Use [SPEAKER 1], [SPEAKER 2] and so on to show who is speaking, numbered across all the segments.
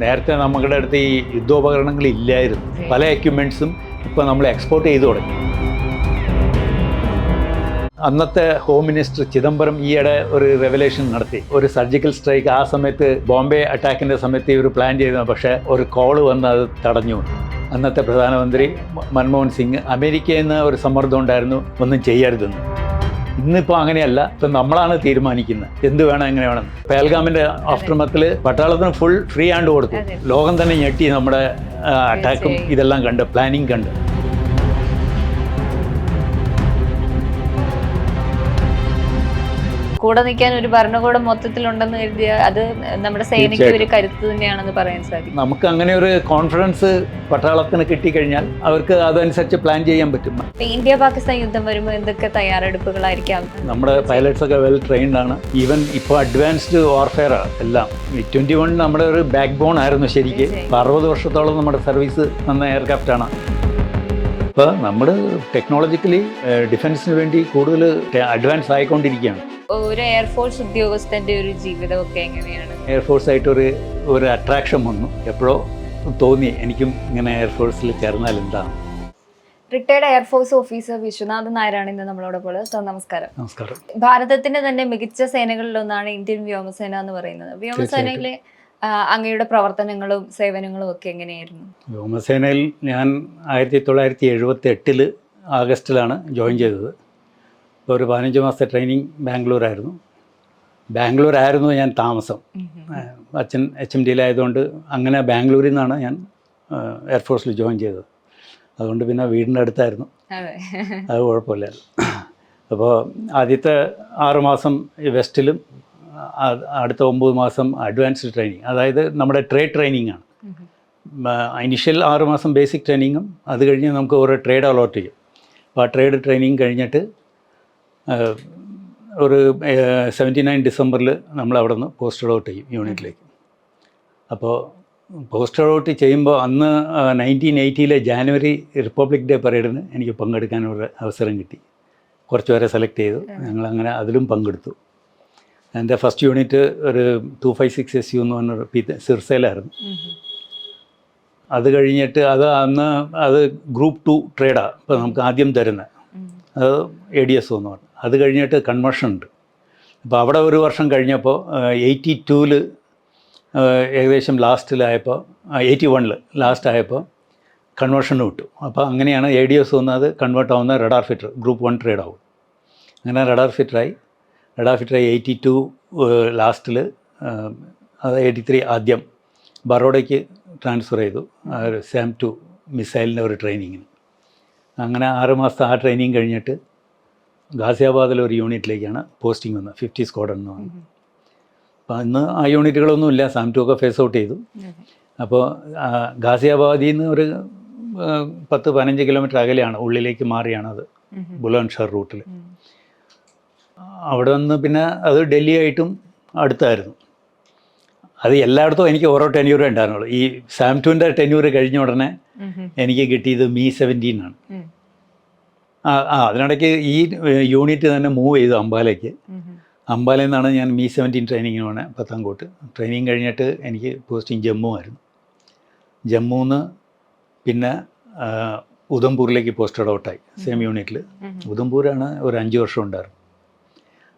[SPEAKER 1] നേരത്തെ നമ്മുടെ അടുത്ത് ഈ യുദ്ധോപകരണങ്ങൾ ഇല്ലായിരുന്നു. പല എക്യുപ്മെന്റ്സും ഇപ്പോൾ നമ്മൾ എക്സ്പോർട്ട് ചെയ്തു തുടങ്ങി. അന്നത്തെ ഹോം മിനിസ്റ്റർ ചിദംബരം ഈയിടെ ഒരു റെവലേഷൻ നടത്തി. ഒരു സർജിക്കൽ സ്ട്രൈക്ക് ആ സമയത്ത് ബോംബെ അറ്റാക്കിന്റെ സമയത്ത് ഇവർ പ്ലാൻ ചെയ്തു. പക്ഷേ ഒരു കോൾ വന്ന് അത് തടഞ്ഞു. അന്നത്തെ പ്രധാനമന്ത്രി മൻമോഹൻ സിംഗ് അമേരിക്കയിൽ നിന്ന് ഒരു സമ്മർദ്ദം ഉണ്ടായിരുന്നു. ഒന്നും ചെയ്യരുതെന്ന്. ഇന്നിപ്പോൾ അങ്ങനെയല്ല. ഇപ്പം നമ്മളാണ് തീരുമാനിക്കുന്നത്. എന്ത് വേണം എങ്ങനെ വേണം. പേൽഗാമിന്റെ ആഫ്റ്റർമത്തിൽ പട്ടാളത്തിന് ഫുൾ ഫ്രീ ആണ്ട് കൊടുത്തു ലോകം തന്നെ ഞെട്ടി നമ്മുടെ അറ്റാക്കും. ഇതെല്ലാം കണ്ട് പ്ലാനിങ് കണ്ട്.
[SPEAKER 2] കൂടെ നിൽക്കാൻ ഒരു ഭരണകൂടം മൊത്തത്തിലുണ്ടെന്ന് കരുതിയ അത് നമ്മുടെ സേനയ്ക്ക് ഒരു കരുത്ത് തന്നെയാണെന്ന് പറയാൻ സാധിക്കും.
[SPEAKER 1] നമുക്ക് അങ്ങനെ ഒരു കോൺഫിഡൻസ് പട്ടാളത്തിന് കിട്ടി കഴിഞ്ഞാൽ അവർക്ക് അതനുസരിച്ച് പ്ലാൻ ചെയ്യാൻ പറ്റും.
[SPEAKER 2] ഇന്ത്യ പാകിസ്ഥാൻ യുദ്ധം വരുമ്പോൾ എന്തൊക്കെ തയ്യാറെടുപ്പുകളായിരിക്കാം?
[SPEAKER 1] നമ്മുടെ പൈലറ്റ്സ് ഒക്കെ വെൽ ട്രെയിൻഡ് ആണ്. ഈവൻ ഇപ്പോൾ അഡ്വാൻസ്ഡ് വാർഫെയർ എല്ലാം. ട്വന്റി വൺ നമ്മുടെ ഒരു ബാക്ക് ബോൺ ആയിരുന്നു ശരിക്ക്. അറുപത് വർഷത്തോളം നമ്മുടെ സർവീസ് വന്ന എയർക്രാഫ്റ്റ് ആണ്. ഇപ്പോൾ നമ്മൾ ടെക്നോളജിക്കലി ഡിഫൻസിന് വേണ്ടി കൂടുതൽ അഡ്വാൻസ് ആയിക്കൊണ്ടിരിക്കുകയാണ്.
[SPEAKER 2] ഒരു എയർഫോഴ്സ് ഉദ്യോഗസ്ഥന്റെ ഒരു ജീവിതം ഒക്കെ എങ്ങനെയാണ്?
[SPEAKER 1] എയർഫോഴ്സ് ആയിട്ട് ഒരു ഒരു അട്രാക്ഷൻ വന്നു. എപ്പോഴോ തോന്നി എനിക്കും ഇങ്ങനെ എയർഫോഴ്സിൽ ചേർന്നാൽ എന്താണ്?
[SPEAKER 2] റിട്ടയർഡ് എയർഫോഴ്സ് ഓഫീസർ വിശ്വനാഥ് നായരാണ് ഇന്ന് നമ്മളോടൊപ്പം സർ നമസ്കാരം.
[SPEAKER 1] നമസ്കാരം.
[SPEAKER 2] ഭാരതത്തിന്റെ തന്നെ മികച്ച സേനകളിലൊന്നാണ് ഇന്ത്യൻ വ്യോമസേന എന്ന് പറയുന്നത്. വ്യോമസേനയിലെ അങ്ങയുടെ പ്രവർത്തനങ്ങളും സേവനങ്ങളും ഒക്കെ എങ്ങനെയായിരുന്നു?
[SPEAKER 1] വ്യോമസേനയിൽ ഞാൻ ആയിരത്തി തൊള്ളായിരത്തി എഴുപത്തി എട്ടിൽ ആഗസ്റ്റിലാണ് ജോയിൻ ചെയ്തത്. ഒരു പതിനഞ്ച് മാസത്തെ ട്രെയിനിങ് ബാംഗ്ലൂരായിരുന്നു. ബാംഗ്ലൂരായിരുന്നു ഞാൻ താമസം. അച്ഛൻ എച്ച് എം ഡിയിലായതുകൊണ്ട് അങ്ങനെ ബാംഗ്ലൂരിൽ നിന്നാണ് ഞാൻ എയർഫോഴ്സിൽ ജോയിൻ ചെയ്തത്. അതുകൊണ്ട് പിന്നെ വീടിന്റെ അടുത്തായിരുന്നു.
[SPEAKER 2] അതെ.
[SPEAKER 1] കുഴപ്പമില്ലായിരുന്നു. അപ്പോൾ ആദ്യത്തെ ആറ് മാസം വെസ്റ്റിലും അടുത്ത ഒമ്പത് മാസം അഡ്വാൻസ്ഡ് ട്രെയിനിങ് അതായത് നമ്മുടെ ട്രേഡ് ട്രെയിനിങ് ആണ്. ഇനിഷ്യൽ ആറ് മാസം ബേസിക് ട്രെയിനിങ്ങും അത് കഴിഞ്ഞ് നമുക്ക് ഓരോ ട്രേഡ് അലോട്ട് ചെയ്യും. അപ്പോൾ ആ ട്രേഡ് ട്രെയിനിങ് കഴിഞ്ഞിട്ട് ഒരു സെവന്റി നയൻ ഡിസംബറിൽ നമ്മൾ അവിടെ നിന്ന് പോസ്റ്റഡ് ഔട്ട് ചെയ്യും യൂണിറ്റിലേക്ക്. അപ്പോൾ പോസ്റ്റഡ് ഔട്ട് ചെയ്യുമ്പോൾ അന്ന് നയന്റീൻ എയ്റ്റിയിലെ ജാനുവരി റിപ്പബ്ലിക് ഡേ പരേഡിന് എനിക്ക് പങ്കെടുക്കാനൊരു അവസരം കിട്ടി. കുറച്ച് പേരെ സെലക്ട് ചെയ്തു. ഞങ്ങൾ അങ്ങനെ അതിലും പങ്കെടുത്തു. എന്റെ ഫസ്റ്റ് യൂണിറ്റ് ഒരു two five six S U എന്ന് പറഞ്ഞൊരു പി സിർസയിലായിരുന്നു. അത് കഴിഞ്ഞിട്ട് അത് അന്ന് അത് ഗ്രൂപ്പ് ടു ട്രേഡാണ് ഇപ്പോൾ നമുക്ക് ആദ്യം തരുന്നത് അത് എ ഡി എസ് എന്ന് പറഞ്ഞു. അത് കഴിഞ്ഞിട്ട് കൺവേർഷൻ ഉണ്ട്. അപ്പോൾ അവിടെ ഒരു വർഷം കഴിഞ്ഞപ്പോൾ എയ്റ്റി ടൂവിൽ ഏകദേശം ലാസ്റ്റിലായപ്പോൾ എയ്റ്റി വണ്ണിൽ ലാസ്റ്റ് ആയപ്പോൾ കൺവേർഷൻ വിട്ടു അപ്പോൾ അങ്ങനെയാണ് എ ഡി എസ് വന്നത് കൺവേർട്ട് ആവുന്ന radar fitter group one trade ആവും. അങ്ങനെ റഡാർ ഫിറ്ററായി റഡാർ ഫിറ്ററായി എയ്റ്റി ടു ലാസ്റ്റിൽ അത് എയ്റ്റി ത്രീ ആദ്യം ബറോഡയ്ക്ക് ട്രാൻസ്ഫർ ചെയ്തു. സാം ടു മിസൈലിന്റെ ഒരു ട്രെയിനിങ്ങിന് അങ്ങനെ ആറ് മാസത്തെ ആ ട്രെയിനിങ് കഴിഞ്ഞിട്ട് ഗാസിയാബാദിലെ ഒരു യൂണിറ്റിലേക്കാണ് പോസ്റ്റിംഗ് വന്നത് ഫിഫ്റ്റി സ്ക്വാഡൺ എന്ന് പറഞ്ഞു. അപ്പോൾ അന്ന് ആ യൂണിറ്റുകളൊന്നും ഇല്ല സാം ടു ഒക്കെ ഫേസ് ഔട്ട് ചെയ്തു. അപ്പോൾ ഗാസിയാബാദിൽ നിന്ന് ഒരു പത്ത് പതിനഞ്ച് കിലോമീറ്റർ അകലെയാണ് ഉള്ളിലേക്ക് മാറിയാണ് അത് ബുലൻഷർ റൂട്ടിൽ അവിടെ നിന്ന് പിന്നെ അത് ഡൽഹി ആയിട്ടും അടുത്തായിരുന്നു. അത് എല്ലായിടത്തും എനിക്ക് ഓരോ ടെന്യൂറേ ഉണ്ടായിരുന്നുള്ളൂ. ഈ സാം ടുവിന്റെ ടെന്യൂർ കഴിഞ്ഞ ഉടനെ എനിക്ക് കിട്ടിയത് മീ സെവന്റീൻ ആണ്. ആ അതിനിടയ്ക്ക് ഈ യൂണിറ്റ് തന്നെ മൂവ് ചെയ്തു അംബാലയ്ക്ക്. അമ്പാലയിൽ നിന്നാണ് ഞാൻ മീ സെവന്റീൻ ട്രെയിനിങ്ങിന് പോണേ പത്താംകോട്ട് ട്രെയിനിങ് കഴിഞ്ഞിട്ട് എനിക്ക് പോസ്റ്റിംഗ് ജമ്മു ആയിരുന്നു. ജമ്മുന്ന് പിന്നെ ഉദംപൂരിലേക്ക് പോസ്റ്റഡ് ഔട്ടായി സെയിം യൂണിറ്റിൽ ഉധംപൂരാണ് ഒരു അഞ്ച് വർഷം ഉണ്ടായിരുന്നു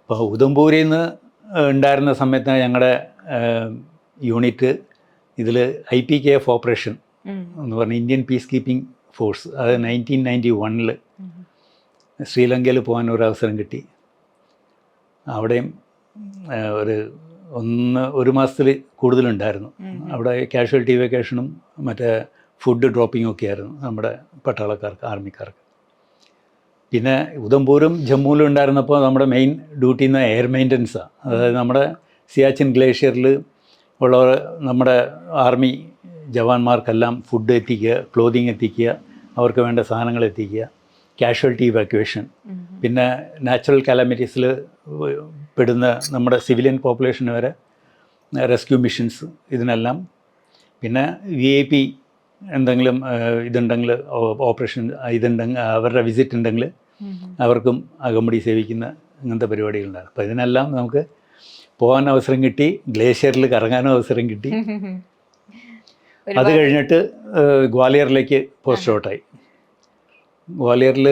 [SPEAKER 1] അപ്പോൾ ഉധംപൂരിൽ നിന്ന് ഉണ്ടായിരുന്ന സമയത്ത് ഞങ്ങളുടെ യൂണിറ്റ് ഇതിൽ I P K F operation എന്ന് പറഞ്ഞ ഇന്ത്യൻ പീസ് കീപ്പിംഗ് ഫോഴ്സ് അത് നയന്റീൻ നയന്റി വണ്ണിൽ ശ്രീലങ്കയിൽ പോകാൻ ഒരു അവസരം കിട്ടി. അവിടെയും ഒരു ഒന്ന് ഒരു മാസത്തിൽ കൂടുതലുണ്ടായിരുന്നു. അവിടെ കാഷ്വൽറ്റി വെക്കേഷനും മറ്റേ ഫുഡ് ഡ്രോപ്പിങ്ങും ഒക്കെ ആയിരുന്നു നമ്മുടെ പട്ടാളക്കാർക്ക് ആർമിക്കാർക്ക്. പിന്നെ ഉദംപൂരും ജമ്മുവിലും ഉണ്ടായിരുന്നപ്പോൾ നമ്മുടെ മെയിൻ ഡ്യൂട്ടി എന്ന് എയർ മെയിന്റനൻസാണ് അതായത് നമ്മുടെ സിയാച്ചിൻ ഗ്ലേഷ്യറിൽ ഉള്ളവർ നമ്മുടെ ആർമി ജവാന്മാർക്കെല്ലാം ഫുഡ് എത്തിക്കുക ക്ലോതിങ് എത്തിക്കുക അവർക്ക് വേണ്ട സാധനങ്ങൾ എത്തിക്കുക. Casualty evacuation. പിന്നെ നാച്ചുറൽ കലാമിറ്റീസിൽ പെടുന്ന നമ്മുടെ സിവിലിയൻ പോപ്പുലേഷൻ വരെ റെസ്ക്യൂ മിഷൻസ് ഇതിനെല്ലാം. പിന്നെ വി ഐ പി എന്തെങ്കിലും ഇതുണ്ടെങ്കിൽ ഓപ്പറേഷൻ ഇതുണ്ടെങ്കിൽ അവരുടെ വിസിറ്റ് ഉണ്ടെങ്കിൽ അവർക്കും അകമ്പടി സേവിക്കുന്ന ഇങ്ങനത്തെ പരിപാടികളുണ്ടാകും അപ്പോൾ ഇതിനെല്ലാം നമുക്ക് പോകാൻ അവസരം കിട്ടി ഗ്ലേഷ്യറിൽ കറങ്ങാനും അവസരം കിട്ടി. അത് കഴിഞ്ഞിട്ട് ഗ്വാലിയറിലേക്ക് പോസ്റ്റ് ഔട്ടായി. ഗ്വാളിയറിൽ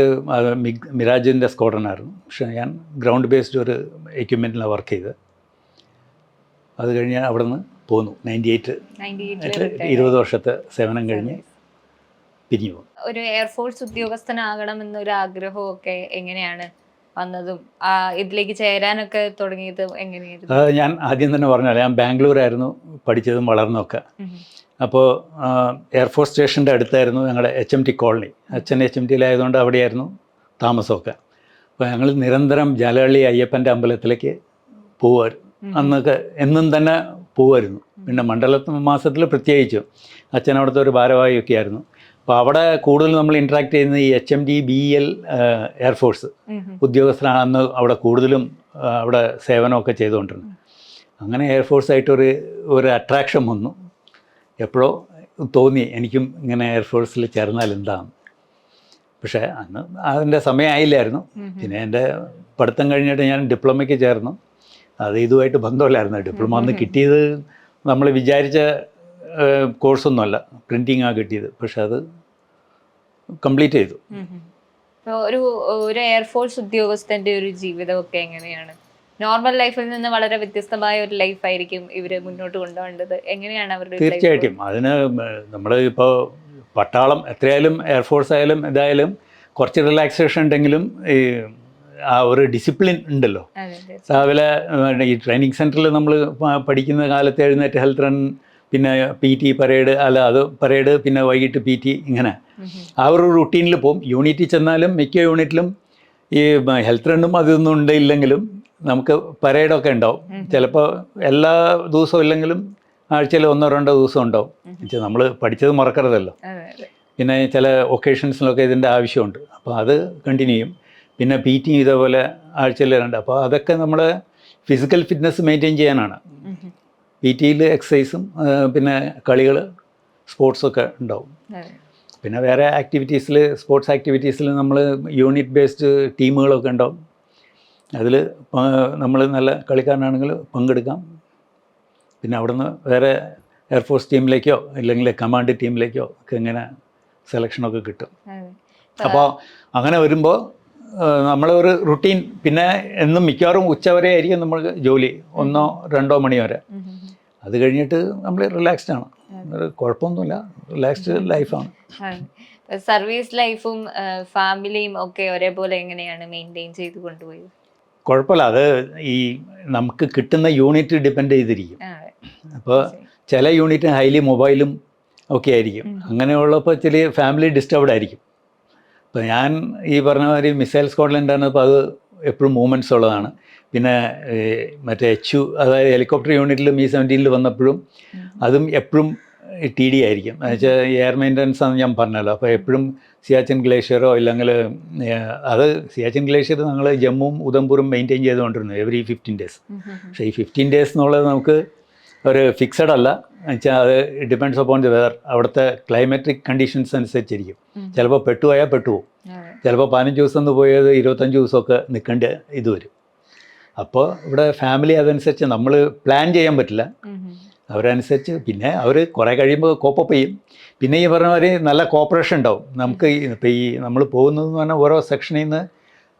[SPEAKER 1] മിരാജിന്റെ സ്ക്വാഡനായിരുന്നു പക്ഷേ ഞാൻ ഗ്രൗണ്ട് ബേസ്ഡ് ഒരു എക്യുപ്മെന്റിലാണ് വർക്ക് ചെയ്ത് അത് കഴിഞ്ഞ് അവിടെ നിന്ന് പോന്നു നയന്റി എയ്റ്റ്
[SPEAKER 2] 98 ൽ
[SPEAKER 1] ഇരുപത് വർഷത്തെ സേവനം കഴിഞ്ഞ് പിരിഞ്ഞു പോകും
[SPEAKER 2] ഒരു എയർഫോഴ്സ് ഉദ്യോഗസ്ഥനാകണം എന്നൊരു ആഗ്രഹവും ഒക്കെ എങ്ങനെയാണ് വന്നതും ഇതിലേക്ക് ചേരാനൊക്കെ തുടങ്ങിയത് എങ്ങനെയായിരുന്നു?
[SPEAKER 1] ഞാൻ ആദ്യം തന്നെ പറഞ്ഞാൽ ഞാൻ ബാംഗ്ലൂരായിരുന്നു പഠിച്ചതും വളർന്നതൊക്കെ.
[SPEAKER 2] ഉം.
[SPEAKER 1] അപ്പോൾ എയർഫോഴ്സ് സ്റ്റേഷന്റെ അടുത്തായിരുന്നു ഞങ്ങളുടെ എച്ച് എം ടി കോളനി അച്ഛൻ എച്ച് എം ടിയിലായതുകൊണ്ട് അവിടെയായിരുന്നു താമസമൊക്കെ. അപ്പോൾ ഞങ്ങൾ നിരന്തരം ജലഹള്ളി അയ്യപ്പന്റെ അമ്പലത്തിലേക്ക് പോവുമായിരുന്നു അന്നൊക്കെ എന്നും തന്നെ പോവായിരുന്നു പിന്നെ മണ്ഡല മാസത്തിൽ പ്രത്യേകിച്ചും. അച്ഛൻ അവിടുത്തെ ഒരു ഭാരവാഹിയൊക്കെ ആയിരുന്നു അപ്പോൾ അവിടെ കൂടുതൽ നമ്മൾ ഇൻട്രാക്ട് ചെയ്യുന്നത് ഈ H M D B L air force
[SPEAKER 2] ഉം ഉം.
[SPEAKER 1] ഉദ്യോഗസ്ഥരാണ് അന്ന് അവിടെ കൂടുതലും അവിടെ സേവനമൊക്കെ ചെയ്തുകൊണ്ടിരുന്നത്. അങ്ങനെ എയർഫോഴ്സായിട്ടൊരു ഒരു അട്രാക്ഷൻ വന്നു. എപ്പോഴോ തോന്നി എനിക്കും ഇങ്ങനെ എയർഫോഴ്സിൽ ചേർന്നാൽ എന്താണ് പക്ഷേ അന്ന് അതിന്റെ സമയമായില്ലായിരുന്നു. പിന്നെ എന്റെ പഠിത്തം കഴിഞ്ഞിട്ട് ഞാൻ ഡിപ്ലോമയ്ക്ക് ചേർന്നു. അത് ഇതുമായിട്ട് ബന്ധമില്ലായിരുന്നു. ഡിപ്ലോമ അന്ന് കിട്ടിയത് നമ്മൾ വിചാരിച്ച കോഴ്സൊന്നുമല്ല. പ്രിന്റിങ്ങാണ് കിട്ടിയത്. പക്ഷെ അത് കംപ്ലീറ്റ് ചെയ്തു.
[SPEAKER 2] ഒരു ഒരു എയർഫോഴ്സ് ഉദ്യോഗസ്ഥന്റെ ഒരു ജീവിതമൊക്കെ എങ്ങനെയാണ്? നോർമൽ ലൈഫിൽ നിന്ന് വളരെ വ്യത്യസ്തമായ ഒരു ലൈഫ് ആയിരിക്കും ഇവർ മുന്നോട്ട് കൊണ്ടുപോകേണ്ടത്. എങ്ങനെയാണ് അവരുടെ?
[SPEAKER 1] തീർച്ചയായിട്ടും. അതിന് നമ്മൾ ഇപ്പോൾ പട്ടാളം എത്രയായാലും എയർഫോഴ്സ് ആയാലും ഇതായാലും കുറച്ച് റിലാക്സേഷൻ ഉണ്ടെങ്കിലും ഈ ആ ഒരു ഡിസിപ്ലിൻ ഉണ്ടല്ലോ. രാവിലെ ഈ ട്രെയിനിങ് സെന്ററിൽ നമ്മൾ പഠിക്കുന്ന കാലത്ത് എഴുന്നേറ്റ് ഹെൽത്ത് റൺ പിന്നെ പി ടി പരേഡ് അല്ല അത് പരേഡ് പിന്നെ വൈകിട്ട് പി ടി ഇങ്ങനെ. ആ ഒരു റുട്ടീനിൽ പോകും യൂണിറ്റിൽ ചെന്നാലും മിക്ക യൂണിറ്റിലും ഈ ഹെൽത്ത് റണ്ണും അതൊന്നും ഉണ്ടില്ലെങ്കിലും നമുക്ക് പരേഡൊക്കെ ഉണ്ടാവും. ചിലപ്പോൾ എല്ലാ ദിവസവും ഇല്ലെങ്കിലും ആഴ്ചയിൽ ഒന്നോ രണ്ടോ ദിവസം ഉണ്ടാവും. നമ്മൾ പഠിച്ചത് മറക്കരുതല്ലോ. പിന്നെ ചില ഒക്കേഷൻസിലൊക്കെ ഇതിന്റെ ആവശ്യമുണ്ട്. അപ്പോൾ അത് കണ്ടിന്യൂ ചെയ്യും. പിന്നെ പി ടി ഇതേപോലെ ആഴ്ചയിൽ രണ്ട്. അപ്പോൾ അതൊക്കെ നമ്മൾ ഫിസിക്കൽ ഫിറ്റ്നസ് മെയിന്റെയിൻ ചെയ്യാനാണ്. പി ടിയിൽ എക്സസൈസും പിന്നെ കളികൾ സ്പോർട്സൊക്കെ ഉണ്ടാവും. പിന്നെ വേറെ ആക്ടിവിറ്റീസിൽ സ്പോർട്സ് ആക്ടിവിറ്റീസിൽ നമ്മൾ യൂണിറ്റ് ബേസ്ഡ് ടീമുകളൊക്കെ ഉണ്ടാവും. അതിൽ നമ്മൾ നല്ല കളിക്കാരനാണെങ്കിൽ പങ്കെടുക്കാം. പിന്നെ അവിടുന്ന് വേറെ എയർഫോഴ്സ് ടീമിലേക്കോ അല്ലെങ്കിൽ കമാൻഡ് ടീമിലേക്കോ ഒക്കെ ഇങ്ങനെ സെലക്ഷനൊക്കെ കിട്ടും. അപ്പോൾ അങ്ങനെ വരുമ്പോൾ നമ്മളൊരു റുട്ടീൻ പിന്നെ എന്നും മിക്കവാറും ഉച്ചവരെ ആയിരിക്കും നമ്മൾ ജോലി ഒന്നോ രണ്ടോ മണി വരെ. അത് കഴിഞ്ഞിട്ട് നമ്മൾ റിലാക്സ്ഡ് ആണ്. കുഴപ്പമൊന്നുമില്ല. റിലാക്സ്ഡ് ലൈഫാണ്
[SPEAKER 2] സർവീസ് ലൈഫും ഫാമിലിയും ഒക്കെ ഒരേപോലെ എങ്ങനെയാണ് മെയിന്റെയിൻ ചെയ്ത് കൊണ്ടുപോയത്?
[SPEAKER 1] കുഴപ്പമില്ല. അത് ഈ നമുക്ക് കിട്ടുന്ന യൂണിറ്റ് ഡിപ്പെൻഡ് ചെയ്തിരിക്കും. അപ്പോൾ ചില യൂണിറ്റ് ഹൈലി മൊബൈലും ഒക്കെ ആയിരിക്കും. അങ്ങനെയുള്ളപ്പോൾ ചില ഫാമിലി ഡിസ്റ്റർബ്ഡ് ആയിരിക്കും. അപ്പോൾ ഞാൻ ഈ പറഞ്ഞ മാതിരി മിസൈൽ സ്ക്വാഡ്ലൻഡാണ് അപ്പോൾ അത് എപ്പോഴും മൂവ്മെന്റ്സ് ഉള്ളതാണ്. പിന്നെ മറ്റേ എച്ച് യു അതായത് ഹെലികോപ്റ്റർ യൂണിറ്റിൽ മീ സെവന്റീനിൽ വന്നപ്പോഴും അതും എപ്പോഴും ടി ഡി ആയിരിക്കും. എന്നുവെച്ചാൽ എയർ മെയിന്റനൻസ് ആണെന്ന് ഞാൻ പറഞ്ഞല്ലോ. അപ്പോൾ എപ്പോഴും സിയാച്ചിൻ ഗ്ലേഷ്യറോ ഇല്ലെങ്കിൽ അത് സിയാച്ചിൻ ഗ്ലേഷ്യർ ഞങ്ങൾ ജമ്മുവും ഉദംപൂറും മെയിന്റെയിൻ ചെയ്തുകൊണ്ടിരുന്നു എവറി ഫിഫ്റ്റീൻ ഡേയ്സ്. പക്ഷേ ഈ ഫിഫ്റ്റീൻ ഡേയ്സ് എന്നുള്ളത് നമുക്ക് ഒരു ഫിക്സഡ് അല്ല. വെച്ചാൽ അത് ഡിപ്പെൻഡ്സ് അപ്പോൺ ദി വെതർ അവിടുത്തെ ക്ലൈമാറ്റിക് കണ്ടീഷൻസ് അനുസരിച്ചിരിക്കും. ചിലപ്പോൾ പെട്ടുപോയാൽ പെട്ടുപോകും ചിലപ്പോൾ പതിനഞ്ച് ദിവസം എന്ന് പോയത് ഇരുപത്തഞ്ച് ദിവസമൊക്കെ നിൽക്കേണ്ട ഇത് വരും. അപ്പോൾ ഇവിടെ ഫാമിലി അതനുസരിച്ച് നമ്മൾ പ്ലാൻ ചെയ്യാൻ പറ്റില്ല. അവരനുസരിച്ച് പിന്നെ അവർ കുറേ കഴിയുമ്പോൾ കോപ്പപ്പ് ചെയ്യും. പിന്നെ ഈ പറഞ്ഞ മാതിരി നല്ല കോപ്പറേഷൻ ഉണ്ടാവും. നമുക്ക് ഇപ്പോൾ ഈ നമ്മൾ പോകുന്നതെന്ന് പറഞ്ഞാൽ ഓരോ സെക്ഷനിൽ നിന്ന്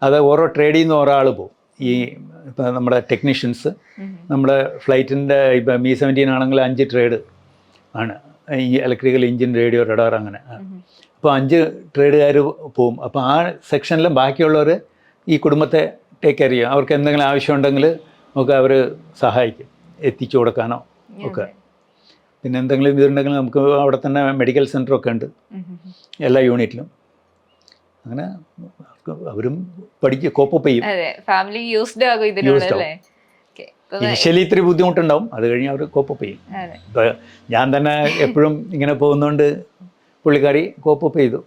[SPEAKER 1] അത് ഓരോ ട്രേഡിൽ നിന്ന് ഒരാൾ പോകും ഈ ഇപ്പം നമ്മുടെ ടെക്നീഷ്യൻസ്. നമ്മുടെ ഫ്ലൈറ്റിന്റെ ഇപ്പം മീ സെവന്റീൻ ആണെങ്കിൽ അഞ്ച് ട്രേഡ് ആണ്. ഈ ഇലക്ട്രിക്കൽ എഞ്ചിൻ റേഡിയോ റഡാർ അങ്ങനെ. അപ്പോൾ അഞ്ച് ട്രേഡുകാർ പോവും. അപ്പോൾ ആ സെക്ഷനിലും ബാക്കിയുള്ളവർ ഈ കുടുംബത്തെ ടേക്ക് കെയർ ചെയ്യും. അവർക്ക് എന്തെങ്കിലും ആവശ്യമുണ്ടെങ്കിൽ നമുക്ക് അവർ സഹായിക്കും. എത്തിച്ചു കൊടുക്കാനോ ഒക്കെ. പിന്നെ എന്തെങ്കിലും ഇതുണ്ടെങ്കിൽ നമുക്ക് അവിടെ തന്നെ മെഡിക്കൽ സെന്ററൊക്കെ ഉണ്ട്.
[SPEAKER 2] ഉം.
[SPEAKER 1] എല്ലാ യൂണിറ്റിലും അങ്ങനെ അവരും പഠിക്കുക കോപ്പപ്പ് ചെയ്യും.
[SPEAKER 2] ഫാമിലി യൂസ്ഡ് ആകും ഇതിനോട്
[SPEAKER 1] ഇനിഷ്യലി ഇത്തിരി ബുദ്ധിമുട്ടുണ്ടാവും. അത് കഴിഞ്ഞ് അവർ കോപ്പപ്പ് ചെയ്യും. ഇപ്പോൾ ഞാൻ തന്നെ എപ്പോഴും ഇങ്ങനെ പോകുന്നതുകൊണ്ട് പുള്ളിക്കാരി കോപ്പപ്പ് ചെയ്തു.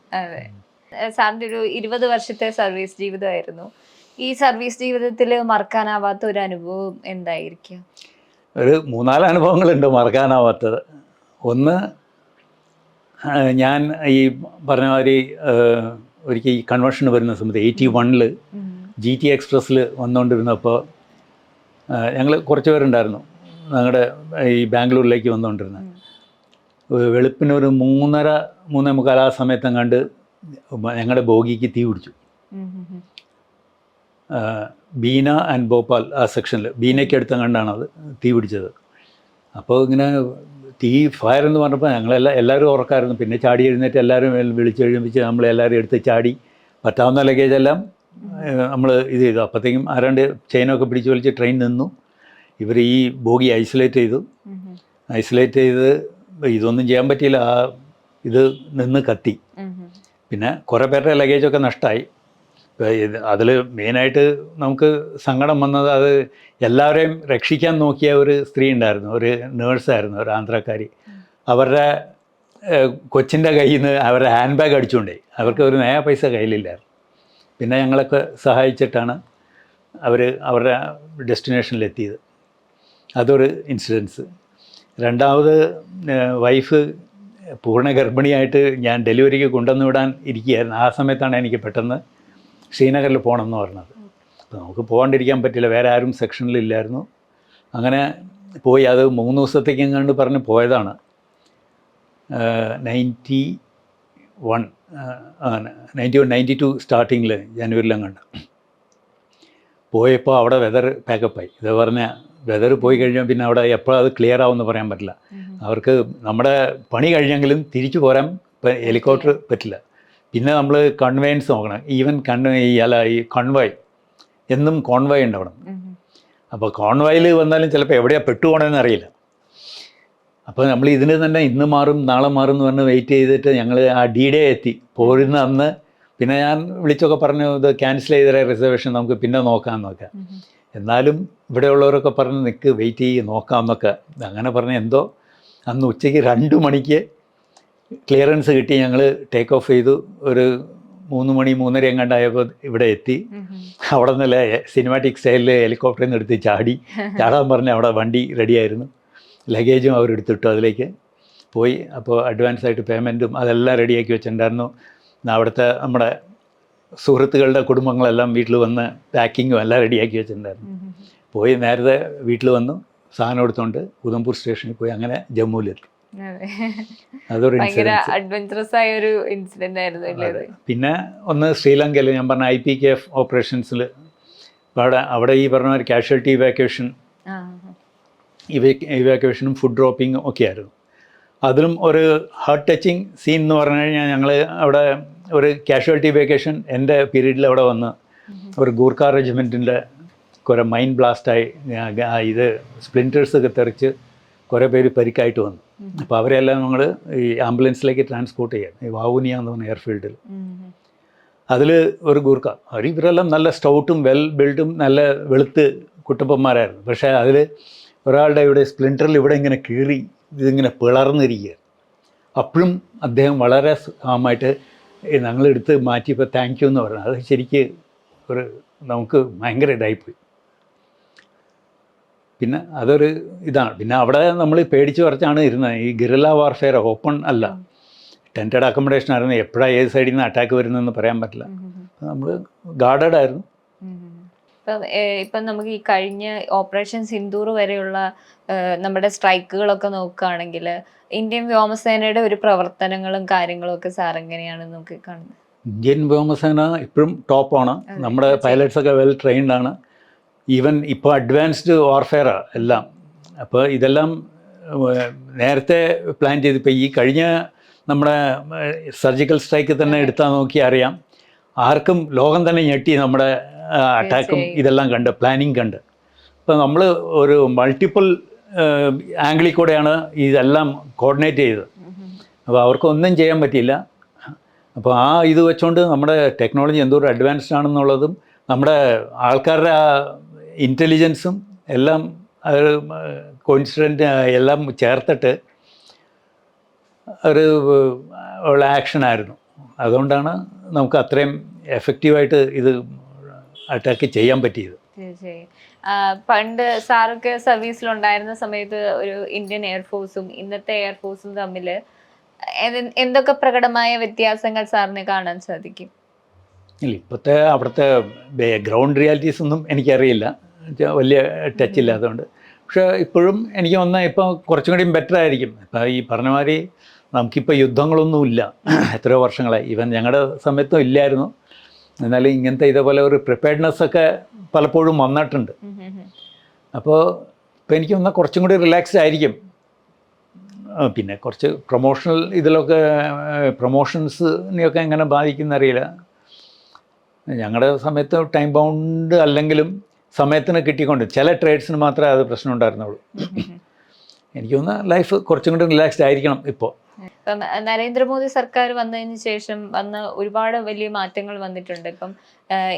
[SPEAKER 2] സാറിന്റെ ഒരു ഇരുപത് വർഷത്തെ സർവീസ് ജീവിതമായിരുന്നു. ഈ സർവീസ് ജീവിതത്തിൽ മറക്കാനാവാത്ത ഒരു അനുഭവം എന്തായിരിക്കും?
[SPEAKER 1] ഒരു മൂന്നാൽ അനുഭവങ്ങളുണ്ട് മറക്കാനാവാത്തത്. ഒന്ന് ഞാൻ ഈ പറഞ്ഞ മാതിരി ഒരിക്കൽ ഈ കൺവെൻഷന് വരുന്ന സമയത്ത് എയ്റ്റി വണ്ണിൽ ജി ടി എക്സ്പ്രസ്സിൽ വന്നുകൊണ്ടിരുന്നപ്പോൾ ഞങ്ങൾ കുറച്ച് പേരുണ്ടായിരുന്നു. ഞങ്ങളുടെ ഈ ബാംഗ്ലൂരിലേക്ക് വന്നുകൊണ്ടിരുന്നത് വെളുപ്പിന് ഒരു മൂന്നര മൂന്നേ മുക്കാൽ ആ സമയത്തെങ്ങാണ്ട് ഞങ്ങളുടെ ബോഗിക്ക് തീ പിടിച്ചു. ബീന ആൻഡ് ഭോപ്പാൽ ആ സെക്ഷനിൽ ബീനയ്ക്ക് കണ്ടാണ് അത് തീ പിടിച്ചത്. അപ്പോൾ ഇങ്ങനെ തീ ഫയർ എന്ന് പറഞ്ഞപ്പോൾ ഞങ്ങളെല്ലാം എല്ലാവരും ഉറക്കായിരുന്നു. പിന്നെ ചാടി എഴുന്നേറ്റ് എല്ലാവരും വിളിച്ച് എഴുന്നേപ്പിച്ച് നമ്മളെല്ലാവരും എടുത്ത് ചാടി. പറ്റാവുന്ന ലഗേജ് എല്ലാം നമ്മൾ ഇത് ചെയ്തു. അപ്പോഴത്തേക്കും ആരാണ്ട് ചെയിനൊക്കെ പിടിച്ച് വലിച്ച് ട്രെയിൻ നിന്നു. ഇവർ ഈ ബോഗി ഐസൊലേറ്റ് ചെയ്തു. ഐസൊലേറ്റ് ചെയ്ത് ഇതൊന്നും ചെയ്യാൻ പറ്റിയില്ല. ആ ഇത് നിന്ന് കത്തി. പിന്നെ കുറേ പേരുടെ ലഗേജൊക്കെ നഷ്ടമായി അതിൽ മെയിനായിട്ട് നമുക്ക് സങ്കടം വന്നത് അത് എല്ലാവരെയും രക്ഷിക്കാൻ നോക്കിയ ഒരു സ്ത്രീ ഉണ്ടായിരുന്നു ഒരു നേഴ്സായിരുന്നു ഒരു ആന്ധ്രാക്കാരി. അവരുടെ കൊച്ചിന്റെ കയ്യിൽ നിന്ന് അവരുടെ ഹാൻഡ് ബാഗ് അടിച്ചുകൊണ്ടേ അവർക്ക് ഒരു നയ പൈസ കയ്യിലില്ലായിരുന്നു. പിന്നെ ഞങ്ങളൊക്കെ സഹായിച്ചിട്ടാണ് അവർ അവരുടെ ഡെസ്റ്റിനേഷനിലെത്തിയത്. അതൊരു ഇൻസിഡൻസ്. രണ്ടാമത് വൈഫ് പൂർണ ഗർഭിണിയായിട്ട് ഞാൻ ഡെലിവറിക്ക് കൊണ്ടുവന്ന് വിടാൻ ഇരിക്കുകയായിരുന്നു. ആ സമയത്താണ് എനിക്ക് പെട്ടെന്ന് ശ്രീനഗറിൽ പോകണം എന്ന് പറഞ്ഞത്. അപ്പോൾ നമുക്ക് പോകാണ്ടിരിക്കാൻ പറ്റില്ല. വേറെ ആരും സെക്ഷനിലില്ലായിരുന്നു അങ്ങനെ പോയി അത് മൂന്ന് ദിവസത്തേക്ക് എങ്ങാണ്ട് പറഞ്ഞ് പോയതാണ്. Ninety one ninety one ninety two സ്റ്റാർട്ടിങ്ങിൽ ജനുവരിലെങ്ങാണ്ട് പോയപ്പോൾ അവിടെ വെതർ പാക്കപ്പായി ഇത് പറഞ്ഞ വെതർ പോയി കഴിഞ്ഞാൽ പിന്നെ അവിടെ എപ്പോഴും അത് ക്ലിയർ ആവുമെന്ന് പറയാൻ പറ്റില്ല. അവർക്ക് നമ്മുടെ പണി കഴിഞ്ഞെങ്കിലും തിരിച്ചു പോരാൻ ഹെലികോപ്റ്റർ പറ്റില്ല. പിന്നെ നമ്മൾ കൺവെയൻസ് നോക്കണം. ഈവൻ കൺവേ ഈ അല്ല ഈ കോൺവോയ് എന്നും കോൺവൈ ഉണ്ട് അവിടെ
[SPEAKER 2] ഉം. ഉം.
[SPEAKER 1] അപ്പോൾ കോൺവോയിൽ വന്നാലും ചിലപ്പോൾ എവിടെയാണ് പെട്ടുപോകണമെന്ന് അറിയില്ല. അപ്പോൾ നമ്മൾ ഇതിന് തന്നെ ഇന്ന് മാറും നാളെ മാറും എന്ന് പറഞ്ഞ് വെയിറ്റ് ചെയ്തിട്ട് ഞങ്ങൾ ആ ഡി ഡേ എത്തി. പോരുന്ന അന്ന് പിന്നെ ഞാൻ വിളിച്ചൊക്കെ പറഞ്ഞു ഇത് ക്യാൻസൽ ചെയ്ത റിസർവേഷൻ നമുക്ക് പിന്നെ നോക്കാമെന്നൊക്കെ.
[SPEAKER 2] നോക്കാം ഉം.
[SPEAKER 1] എന്നാലും ഇവിടെയുള്ളവരൊക്കെ പറഞ്ഞ് നിൽക്ക് വെയിറ്റ് ചെയ്ത് നോക്കാമെന്നൊക്കെ. അങ്ങനെ പറഞ്ഞ് എന്തോ അന്ന് ഉച്ചയ്ക്ക് രണ്ട് മണിക്ക് ക്ലിയറൻസ് കിട്ടി ഞങ്ങൾ ടേക്ക് ഓഫ് ചെയ്തു. ഒരു മൂന്ന് മണി മൂന്നര എങ്ങാണ്ടായപ്പോൾ ഇവിടെ എത്തി. അവിടെ നിന്നല്ല സിനിമാറ്റിക് സ്റ്റൈലിൽ ഹെലികോപ്റ്ററിൽ നിന്ന് എടുത്ത് ചാടി. ചാടാൻ പറഞ്ഞ് അവിടെ വണ്ടി റെഡിയായിരുന്നു ലഗേജും അവരെടുത്തിട്ടു അതിലേക്ക്. പോയി. അപ്പോൾ അഡ്വാൻസ് ആയിട്ട് പേയ്മെന്റും അതെല്ലാം റെഡിയാക്കി വെച്ചിട്ടുണ്ടായിരുന്നു. അവിടുത്തെ നമ്മുടെ സുഹൃത്തുക്കളുടെ കുടുംബങ്ങളെല്ലാം വീട്ടിൽ വന്ന് പാക്കിങ്ങും എല്ലാം റെഡിയാക്കി വെച്ചിട്ടുണ്ടായിരുന്നു. പോയി നേരത്തെ വീട്ടിൽ വന്നു. സാധനം എടുത്തുകൊണ്ട് ഉദംപൂർ സ്റ്റേഷനിൽ പോയി. അങ്ങനെ ജമ്മുവിലെത്തി. അതൊരു
[SPEAKER 2] അഡ്വഞ്ചറസ് ആയ ഒരു ഇൻസിഡന്റ് ആയിരുന്നു
[SPEAKER 1] പിന്നെ ഒന്ന് ശ്രീലങ്കയിൽ ഞാൻ പറഞ്ഞ ഐ പി കെ എഫ് ഓപ്പറേഷൻസിൽ അവിടെ അവിടെ ഈ പറഞ്ഞ ഒരു കാഷ്വാലിറ്റി ഇവാക്യുവേഷൻ ഇവാക്യുവേഷനും ഫുഡ് ഡ്രോപ്പിങ്ങും ഒക്കെ ആയിരുന്നു അതിലും ഒരു ഹാർട്ട് ടച്ചിങ് സീൻ എന്ന് പറഞ്ഞു കഴിഞ്ഞാൽ ഞങ്ങൾ അവിടെ ഒരു കാഷ്വാലിറ്റി ഇവാക്യുവേഷൻ എന്റെ പീരീഡിൽ അവിടെ വന്ന് ഒരു ഗൂർഖ റെജിമെന്റിന്റെ കുറേ മൈൻഡ് ബ്ലാസ്റ്റായി ഇത് സ്പ്ലിന്റേഴ്സ് ഒക്കെ തെറിച്ച് കുറേ പേര് പരിക്കായിട്ട് വന്നു. അപ്പോൾ അവരെല്ലാം നമ്മൾ ഈ ആംബുലൻസിലേക്ക് ട്രാൻസ്പോർട്ട് ചെയ്യാം ഈ വാവുനിയ എന്ന് പറഞ്ഞ എയർഫീൽഡിൽ. അതിൽ ഒരു ഗൂർക്ക അവർ ഇവരെല്ലാം നല്ല സ്റ്റൗട്ടും വെൽ ബിൽഡും നല്ല വെളുത്ത് കുട്ടപ്പന്മാരായിരുന്നു. പക്ഷേ അതിൽ ഒരാളുടെ ഇവിടെ സ്പ്ലിന്ററിൽ ഇവിടെ ഇങ്ങനെ കീറി ഇതിങ്ങനെ പിളർന്നിരിക്കുക അപ്പോഴും അദ്ദേഹം വളരെ സുഖമായിട്ട് ഞങ്ങളെടുത്ത് മാറ്റിയപ്പോൾ താങ്ക് യു എന്ന് പറഞ്ഞു. അത് ശരിക്ക് ഒരു നമുക്ക് ഭയങ്കര ഇതായിപ്പോയി. പിന്നെ അതൊരു ഇതാണ്. പിന്നെ അവിടെ നമ്മൾ പേടിച്ച് കുറച്ചാണ് ഇരുന്നത്. ഈ ഗിറില്ല വാർഫെയർ ഓപ്പൺ അല്ല. ടെന്റഡ് അക്കോമഡേഷൻ ആയിരുന്നു. എപ്പോഴാണ് ഏത് സൈഡിൽ നിന്ന് അറ്റാക്ക് വരുന്നതെന്ന് പറയാൻ പറ്റില്ല. നമ്മൾ ഗാർഡഡ് ആയിരുന്നു.
[SPEAKER 2] ഇപ്പം നമുക്ക് ഈ കഴിഞ്ഞ ഓപ്പറേഷൻ സിന്ദൂർ വരെയുള്ള നമ്മുടെ സ്ട്രൈക്കുകളൊക്കെ നോക്കുകയാണെങ്കിൽ ഇന്ത്യൻ വ്യോമസേനയുടെ ഒരു പ്രവർത്തനങ്ങളും കാര്യങ്ങളും ഒക്കെ സാർ എങ്ങനെയാണ് നമുക്ക് കാണുന്നത്?
[SPEAKER 1] ഇന്ത്യൻ വ്യോമസേന ഇപ്പോഴും ടോപ്പാണ് നമ്മുടെ പൈലറ്റ്സ് ഒക്കെ വെൽ ട്രെയിൻഡ് ആണ്. ഈവൻ ഇപ്പോൾ അഡ്വാൻസ്ഡ് വാർഫെയറാണ് എല്ലാം. അപ്പോൾ ഇതെല്ലാം നേരത്തെ പ്ലാൻ ചെയ്ത് ഇപ്പോൾ ഈ കഴിഞ്ഞ നമ്മുടെ സർജിക്കൽ സ്ട്രൈക്ക് തന്നെ. എടുത്താൽ നോക്കി അറിയാം. ആർക്കും ലോകം തന്നെ ഞെട്ടി നമ്മുടെ അറ്റാക്കും ഇതെല്ലാം കണ്ട് പ്ലാനിങ് കണ്ട്. അപ്പോൾ നമ്മൾ ഒരു മൾട്ടിപ്പിൾ ആംഗിളിൽ കൂടെയാണ് ഇതെല്ലാം കോർഡിനേറ്റ് ചെയ്തത്. അപ്പോൾ അവർക്കൊന്നും ചെയ്യാൻ പറ്റിയില്ല. അപ്പോൾ ആ ഇത് വെച്ചുകൊണ്ട് നമ്മുടെ ടെക്നോളജി എന്തോരം അഡ്വാൻസ്ഡ് ആണെന്നുള്ളതും നമ്മുടെ ആൾക്കാരുടെ ആ ഇന്റലിജൻസും എല്ലാം അത് കോൺസിഡന്റ് എല്ലാം ചേർത്തിട്ട് ഒരു ഉള്ള ആക്ഷനായിരുന്നു അതുകൊണ്ടാണ് നമുക്ക് അത്രയും എഫക്റ്റീവായിട്ട് ഇത് അറ്റാക്ക് ചെയ്യാൻ പറ്റിയത്.
[SPEAKER 2] പണ്ട് സാറൊക്കെ സർവീസിലുണ്ടായിരുന്ന സമയത്ത് ഒരു ഇന്ത്യൻ എയർഫോഴ്സും ഇന്നത്തെ എയർഫോഴ്സും തമ്മിൽ എന്തൊക്കെ പ്രകടമായ വ്യത്യാസങ്ങൾ സാറിന് കാണാൻ സാധിക്കും?
[SPEAKER 1] ഇല്ല ഇപ്പോഴത്തെ അവിടുത്തെ ഗ്രൗണ്ട് റിയാലിറ്റീസ് ഒന്നും എനിക്കറിയില്ല. വലിയ ടച്ച് ഇല്ലാത്തതുകൊണ്ട് പക്ഷേ ഇപ്പോഴും എനിക്ക് തോന്നുന്ന ഇപ്പോൾ കുറച്ചും കൂടിയും ബെറ്റർ ആയിരിക്കും. ഇപ്പം ഈ പറഞ്ഞ മാതിരി നമുക്കിപ്പോൾ യുദ്ധങ്ങളൊന്നുമില്ല എത്രയോ വർഷങ്ങളായി. ഇവൻ ഞങ്ങളുടെ സമയത്തും ഇല്ലായിരുന്നു. എന്നാലും ഇങ്ങനത്തെ ഇതേപോലെ ഒരു പ്രിപ്പയർഡ്നെസ് ഒക്കെ പലപ്പോഴും വന്നിട്ടുണ്ട്. അപ്പോൾ ഇപ്പം എനിക്ക് തോന്നുന്നത് കുറച്ചും കൂടി റിലാക്സ്ഡ് ആയിരിക്കും. പിന്നെ കുറച്ച് പ്രൊമോഷണൽ ഇതിലൊക്കെ പ്രൊമോഷൻസിനെയൊക്കെ എങ്ങനെ ബാധിക്കുന്ന അറിയില്ല. ഞങ്ങളുടെ സമയത്ത് ടൈം ബൗണ്ട് അല്ലെങ്കിലും സമയത്തിന് കിട്ടിക്കൊണ്ട് ചില ട്രേഡ്സിന് മാത്രമേ അത് പ്രശ്നം ഉണ്ടായിരുന്നുള്ളൂ.
[SPEAKER 2] ഉം ഉം ഉം.
[SPEAKER 1] എനിക്ക് തോന്നുന്നു ലൈഫ് കുറച്ചും കൂടി റിലാക്സ്ഡ് ആയിരിക്കണം ഇപ്പോൾ
[SPEAKER 2] ഇപ്പം നരേന്ദ്രമോദി സർക്കാർ വന്നതിന് ശേഷം വന്ന ഒരുപാട് വലിയ മാറ്റങ്ങൾ വന്നിട്ടുണ്ട്. ഇപ്പം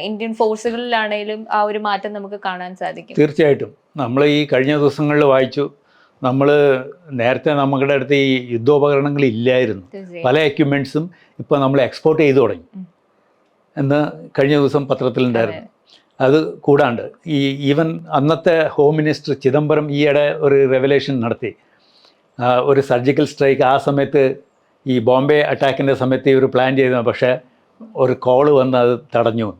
[SPEAKER 2] ഇന്ത്യൻ ഫോഴ്സുകളിലാണേലും ആ ഒരു മാറ്റം നമുക്ക് കാണാൻ സാധിക്കും.
[SPEAKER 1] തീർച്ചയായിട്ടും. നമ്മൾ ഈ കഴിഞ്ഞ ദിവസങ്ങളിൽ വായിച്ചു നമ്മൾ നേരത്തെ നമ്മുടെ അടുത്ത് ഈ യുദ്ധോപകരണങ്ങൾ ഇല്ലായിരുന്നു. പല എക്യുപ്മെന്റ്സും ഇപ്പോൾ നമ്മൾ എക്സ്പോർട്ട് ചെയ്തു തുടങ്ങി. എന്ന് കഴിഞ്ഞ ദിവസം പത്രത്തിലുണ്ടായിരുന്നു.
[SPEAKER 2] അതെ.
[SPEAKER 1] കൂടാണ്ട്. ഈ ഈവൻ അന്നത്തെ ഹോം മിനിസ്റ്റർ ചിദംബരം ഈയിടെ ഒരു റെവലേഷൻ നടത്തി. ഒരു സർജിക്കൽ സ്ട്രൈക്ക് ആ സമയത്ത് ഈ ബോംബെ അറ്റാക്കിന്റെ സമയത്ത് ഇവർ പ്ലാൻ ചെയ്തു. പക്ഷേ ഒരു കോൾ വന്ന് അത് തടഞ്ഞു.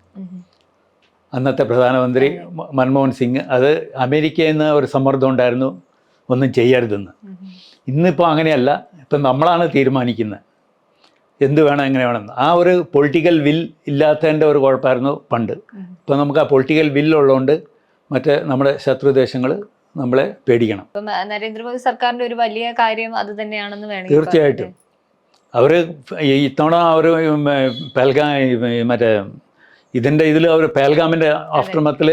[SPEAKER 1] അന്നത്തെ പ്രധാനമന്ത്രി മൻമോഹൻ സിംഗ് അത് അമേരിക്കയിൽ നിന്ന് ഒരു സമ്മർദ്ദം ഉണ്ടായിരുന്നു. ഒന്നും ചെയ്യരുതെന്ന്. ഇന്നിപ്പോൾ അങ്ങനെയല്ല. ഇപ്പം നമ്മളാണ് തീരുമാനിക്കുന്നത്. എന്ത് വേണം എങ്ങനെ വേണം. ആ ഒരു പൊളിറ്റിക്കൽ വിൽ ഇല്ലാത്തതിന്റെ ഒരു കുഴപ്പമായിരുന്നു പണ്ട്. ഇപ്പം നമുക്ക് ആ പൊളിറ്റിക്കൽ വില്ലുള്ളതുകൊണ്ട് മറ്റേ നമ്മുടെ ശത്രുദേശങ്ങൾ നമ്മളെ പേടിക്കണം.
[SPEAKER 2] നരേന്ദ്രമോദി സർക്കാരിന്റെ ഒരു വലിയ കാര്യം അത് തന്നെയാണെന്ന് വേണം
[SPEAKER 1] തീർച്ചയായിട്ടും. അവർ ഇത്തവണ അവർ പേൽഗാം മറ്റേ ഇതിന്റെ ഇതിൽ അവർ പേൽഗാമിന്റെ ആഫ്റ്റർ മത്തിൽ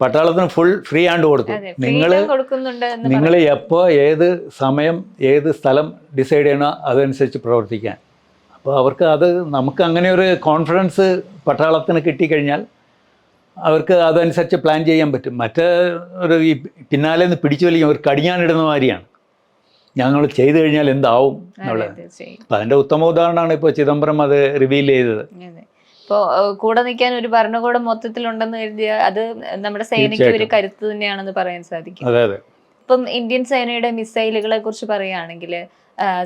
[SPEAKER 1] പട്ടാളത്തിന് ഫുൾ ഫ്രീ ആണ്ട് കൊടുത്തു. നിങ്ങൾ നിങ്ങൾ എപ്പോൾ ഏത് സമയം ഏത് സ്ഥലം ഡിസൈഡ് ചെയ്യണോ അതനുസരിച്ച് പ്രവർത്തിക്കാൻ. അപ്പോൾ അവർക്ക് അത് നമുക്ക് അങ്ങനെ ഒരു കോൺഫിഡൻസ് പട്ടാളത്തിന് കിട്ടിക്കഴിഞ്ഞാൽ അവർക്ക് അതനുസരിച്ച് പ്ലാൻ ചെയ്യാൻ പറ്റും. മറ്റേ ഒരു ഈ പിന്നാലെ നിന്ന് പിടിച്ചു വലിക്കും ഒരു കടിഞ്ഞാനിടുന്ന മാതിരിയാണ്. ഞങ്ങൾ ചെയ്തു കഴിഞ്ഞാൽ എന്താവും എന്നുള്ളത്. അപ്പം അതിന്റെ ഉത്തമ ഉദാഹരണമാണ് ഇപ്പോൾ ചിദംബരം അത് റിവീൽ ചെയ്തത്.
[SPEAKER 2] ഇപ്പോൾ കൂടെ നിൽക്കാൻ ഒരു ഭരണകൂടം മൊത്തത്തിലുണ്ടെന്ന് കരുതിയ അത് നമ്മുടെ സേനയ്ക്ക് ഒരു. കരുത്ത് തന്നെയാണെന്ന് പറയാൻ സാധിക്കും.
[SPEAKER 1] അതെ അതെ.
[SPEAKER 2] ഇപ്പം ഇന്ത്യൻ സേനയുടെ മിസൈലുകളെ കുറിച്ച് പറയുകയാണെങ്കിൽ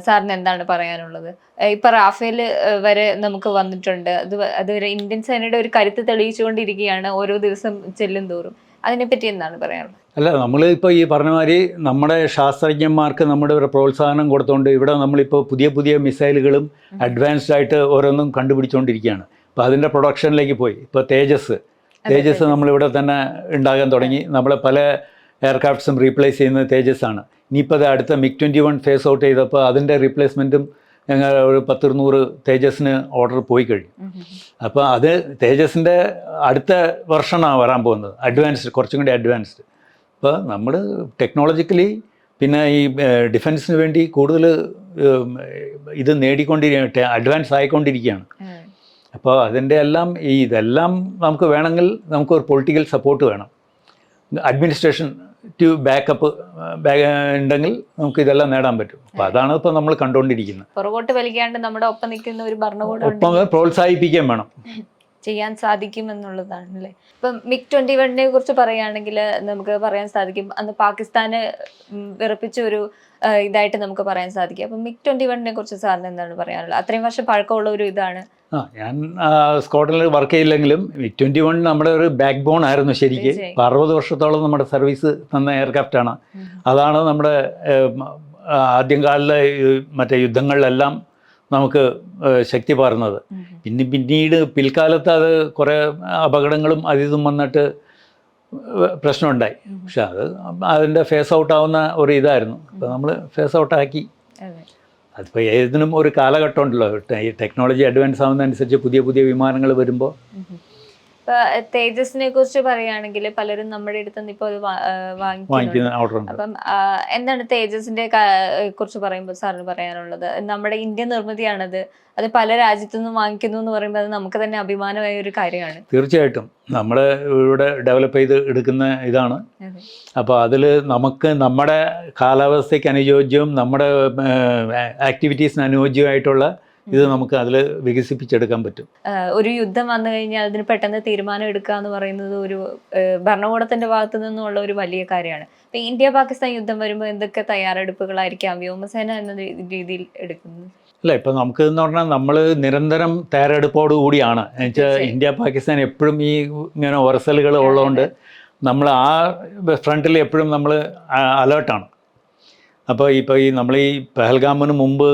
[SPEAKER 2] സാറിന് എന്താണ് പറയാനുള്ളത്? ഇപ്പൊ റാഫേൽ വരെ നമുക്ക് വന്നിട്ടുണ്ട്. അത് അതുവരെ ഇന്ത്യൻ സേനയുടെ ഒരു കരുത്ത് തെളിയിച്ചുകൊണ്ടിരിക്കുകയാണ് ഓരോ ദിവസം ചെല്ലും തോറും അതിനെപ്പറ്റി എന്താണ് പറയാനുള്ളത്?
[SPEAKER 1] അല്ല നമ്മൾ ഇപ്പോൾ ഈ പറഞ്ഞ മാതിരി നമ്മുടെ ശാസ്ത്രജ്ഞന്മാർക്ക് നമ്മുടെ ഒരു പ്രോത്സാഹനം കൊടുത്തുകൊണ്ട് ഇവിടെ നമ്മളിപ്പോൾ പുതിയ പുതിയ മിസൈലുകളും അഡ്വാൻസ്ഡ് ആയിട്ട് ഓരോന്നും കണ്ടുപിടിച്ചുകൊണ്ടിരിക്കുകയാണ് അപ്പോൾ അതിന്റെ പ്രൊഡക്ഷനിലേക്ക് പോയി. ഇപ്പോൾ തേജസ്. തേജസ് നമ്മളിവിടെ തന്നെ ഉണ്ടാകാൻ തുടങ്ങി. നമ്മൾ പല എയർക്രാഫ്റ്റ്സും റീപ്ലേസ് ചെയ്യുന്നത് തേജസ് ആണ് ഇനിയിപ്പോൾ അത് അടുത്ത MiG twenty one phase out ചെയ്തപ്പോൾ അതിന്റെ റീപ്ലേസ്മെന്റും ഞങ്ങൾ ഒരു പത്തിരുന്നൂറ് തേജസിന് ഓർഡർ പോയി കഴിഞ്ഞു. അപ്പോൾ അത് തേജസിന്റെ അടുത്ത വർഷമാണ് വരാൻ പോകുന്നത്. അഡ്വാൻസ്ഡ് കുറച്ചും കൂടി അഡ്വാൻസ്ഡ് അപ്പോൾ നമ്മൾ ടെക്നോളജിക്കലി പിന്നെ ഈ ഡിഫൻസിന് വേണ്ടി കൂടുതൽ ഇത് നേടിക്കൊണ്ടിരിക്കുക അഡ്വാൻസ് ആയിക്കൊണ്ടിരിക്കുകയാണ്. അപ്പോൾ അതിന്റെ എല്ലാം ഈ ഇതെല്ലാം നമുക്ക് വേണമെങ്കിൽ നമുക്ക് ഒരു പൊളിറ്റിക്കൽ സപ്പോർട്ട് വേണം. അഡ്മിനിസ്ട്രേഷൻ ടു ബാക്കപ്പ് ഉണ്ടെങ്കിൽ നമുക്ക് ഇതെല്ലാം നേടാൻ പറ്റും. അപ്പൊ അതാണ് ഇപ്പൊ നമ്മൾ കണ്ടുകൊണ്ടിരിക്കുന്നത്
[SPEAKER 2] പുറകോട്ട് വലിക്കാണ്ട് നമ്മുടെ ഒപ്പം നിൽക്കുന്ന ഒരു ഭരണകൂടം
[SPEAKER 1] പ്രോത്സാഹിപ്പിക്കാൻ വേണം.
[SPEAKER 2] ചെയ്യാൻ സാധിക്കും എന്നുള്ളതാണ് അല്ലേ? ഇപ്പം മിഗ് ട്വന്റി വണ്ണിനെ കുറിച്ച് പറയുകയാണെങ്കിൽ നമുക്ക് പറയാൻ സാധിക്കും. അന്ന് പാകിസ്ഥാന് വിറപ്പിച്ച ഒരു ഇതായിട്ട് നമുക്ക് പറയാൻ സാധിക്കും. അപ്പം മിക് ട്വന്റി വണ്ണിനെ കുറിച്ച് സാറിന് എന്താണ് പറയാനുള്ളത്? അത്രയും വർഷം പഴക്കമുള്ള ഒരു ഇതാണ്.
[SPEAKER 1] ആ ഞാൻ സ്കോട്ട്ലൻഡിൽ വർക്ക് ചെയ്യില്ലെങ്കിലും ട്വന്റി വൺ നമ്മുടെ ഒരു ബാക്ക് ബോൺ ആയിരുന്നു ശരിക്ക്. അറുപത് വർഷത്തോളം നമ്മുടെ സർവീസ് തന്ന എയർക്രാഫ്റ്റാണ് അതാണ് നമ്മുടെ ആദ്യം കാലിലെ മറ്റേ യുദ്ധങ്ങളിലെല്ലാം നമുക്ക് ശക്തി പകർന്നത്. പിന്നെ പിന്നീട് പിൽക്കാലത്ത് അത് കുറേ അപകടങ്ങളും അതിതും വന്നിട്ട് പ്രശ്നമുണ്ടായി. പക്ഷെ അത് അതിന്റെ ഫേസ് ഔട്ട് ആവുന്ന ഒരു ഇതായിരുന്നു. അപ്പോൾ നമ്മൾ ഫേസ് ഔട്ട് ആക്കി.
[SPEAKER 2] അതെ.
[SPEAKER 1] അതിപ്പോൾ ഏതിനും ഒരു കാലഘട്ടം ഉണ്ടല്ലോ. ടെക്നോളജി അഡ്വാൻസ് ആവുന്നതനുസരിച്ച് പുതിയ പുതിയ വിമാനങ്ങൾ വരുമ്പോൾ
[SPEAKER 2] തേജസിനെ കുറിച്ച് പറയുകയാണെങ്കിൽ പലരും നമ്മുടെ അടുത്ത് നിന്ന് ഇപ്പോൾ
[SPEAKER 1] വാങ്ങിക്കുന്ന
[SPEAKER 2] അപ്പം എന്താണ് തേജസിന്റെ കുറിച്ച് പറയുമ്പോൾ സാറിന് പറയാനുള്ളത്? നമ്മുടെ ഇന്ത്യൻ നിർമ്മിതിയാണത്. അത് പല രാജ്യത്തു നിന്നും വാങ്ങിക്കുന്നു എന്ന് പറയുമ്പോൾ അത് നമുക്ക് തന്നെ അഭിമാനമായ ഒരു കാര്യമാണ്.
[SPEAKER 1] തീർച്ചയായിട്ടും. നമ്മൾ ഇവിടെ ഡെവലപ്പ് ചെയ്ത് എടുക്കുന്ന ഇതാണ്. അപ്പോൾ അതിൽ നമുക്ക് നമ്മുടെ കാലാവസ്ഥയ്ക്ക് അനുയോജ്യവും നമ്മുടെ ആക്ടിവിറ്റീസിന് അനുയോജ്യമായിട്ടുള്ള ഇത് നമുക്ക് അതിൽ വികസിപ്പിച്ചെടുക്കാൻ പറ്റും.
[SPEAKER 2] ഒരു യുദ്ധം വന്നു കഴിഞ്ഞാൽ അതിന് പെട്ടെന്ന് തീരുമാനം എടുക്കുക എന്ന് പറയുന്നത് ഒരു ഭരണകൂടത്തിന്റെ ഭാഗത്തു നിന്നുള്ള ഒരു വലിയ കാര്യമാണ്. ഇപ്പൊ ഇന്ത്യ പാകിസ്ഥാൻ യുദ്ധം വരുമ്പോൾ എന്തൊക്കെ തയ്യാറെടുപ്പുകളായിരിക്കാം? വ്യോമസേന എന്ന രീതിയിൽ എടുക്കുന്നത്
[SPEAKER 1] അല്ല ഇപ്പം നമുക്ക് എന്ന് പറഞ്ഞാൽ നമ്മൾ നിരന്തരം തയ്യാറെടുപ്പോട് കൂടിയാണ്. എന്നുവെച്ചാൽ ഇന്ത്യ പാകിസ്ഥാൻ എപ്പോഴും ഈ ഇങ്ങനെ ഒറസലുകൾ ഉള്ളതുകൊണ്ട് നമ്മൾ ആ ഫ്രണ്ടിൽ എപ്പോഴും നമ്മൾ അലേർട്ടാണ് അപ്പോൾ ഇപ്പോൾ ഈ നമ്മൾ ഈ പെഹൽഗാമിന് മുമ്പ്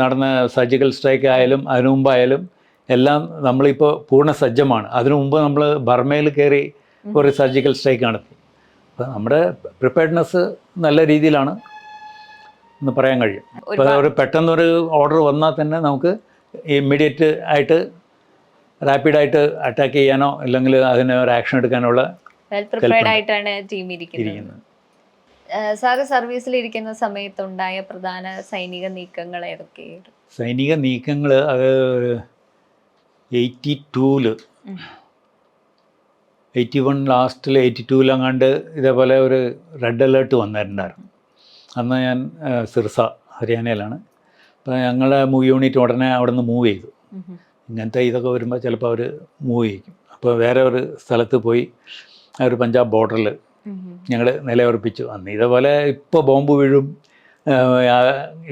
[SPEAKER 1] നടന്ന സർജിക്കൽ സ്ട്രൈക്ക് ആയാലും അതിനു മുമ്പായാലും എല്ലാം നമ്മളിപ്പോൾ പൂർണ സജ്ജമാണ് അതിനു മുമ്പ് നമ്മൾ ബർമയിൽ കയറി കുറേ സർജിക്കൽ സ്ട്രൈക്ക് നടത്തി. അപ്പോൾ നമ്മുടെ പ്രിപ്പയർഡ്നെസ് നല്ല രീതിയിലാണ് എന്ന് പറയാൻ കഴിയും. ഇപ്പോൾ ഒരു പെട്ടെന്നൊരു ഓർഡർ വന്നാൽ തന്നെ നമുക്ക് ഇമ്മീഡിയറ്റ് ആയിട്ട് റാപ്പിഡായിട്ട് അറ്റാക്ക് ചെയ്യാനോ അല്ലെങ്കിൽ അതിന് ഒരു ആക്ഷൻ എടുക്കാനുള്ള
[SPEAKER 2] വെൽ പ്രിപ്പയർഡ് ആയിട്ടാണ് ടീം ഇരിക്കുന്നത്
[SPEAKER 1] ഇരിക്കുന്നത്.
[SPEAKER 2] സാറ് സർവീസിൽ ഇരിക്കുന്ന സമയത്തുണ്ടായ പ്രധാന സൈനിക നീക്കങ്ങൾ ഏതൊക്കെയായിരുന്നു?
[SPEAKER 1] സൈനിക നീക്കങ്ങൾ അത് എയ്റ്റി
[SPEAKER 2] ടൂൽ.
[SPEAKER 1] എയ്റ്റി വൺ ലാസ്റ്റിൽ എയ്റ്റി ടൂലങ്ങാണ്ട് ഇതേപോലെ ഒരു റെഡ് അലേർട്ട് വന്നിട്ടുണ്ടായിരുന്നു. അന്ന് ഞാൻ സിർസ ഹരിയാനയിലാണ്. അപ്പോൾ ഞങ്ങളെ മൂവ് യൂണിറ്റ് ഉടനെ അവിടെ നിന്ന് മൂവ് ചെയ്തു ഇങ്ങനത്തെ ഇതൊക്കെ വരുമ്പോൾ ചിലപ്പോൾ അവർ മൂവ് ചെയ്യിക്കും. അപ്പോൾ വേറെ ഒരു സ്ഥലത്ത് പോയി ആ ഒരു പഞ്ചാബ് ബോർഡറിൽ. ഞങ്ങൾ നിലയുറപ്പിച്ചു. അന്ന് ഇതേപോലെ ഇപ്പോൾ ബോംബ് വീഴും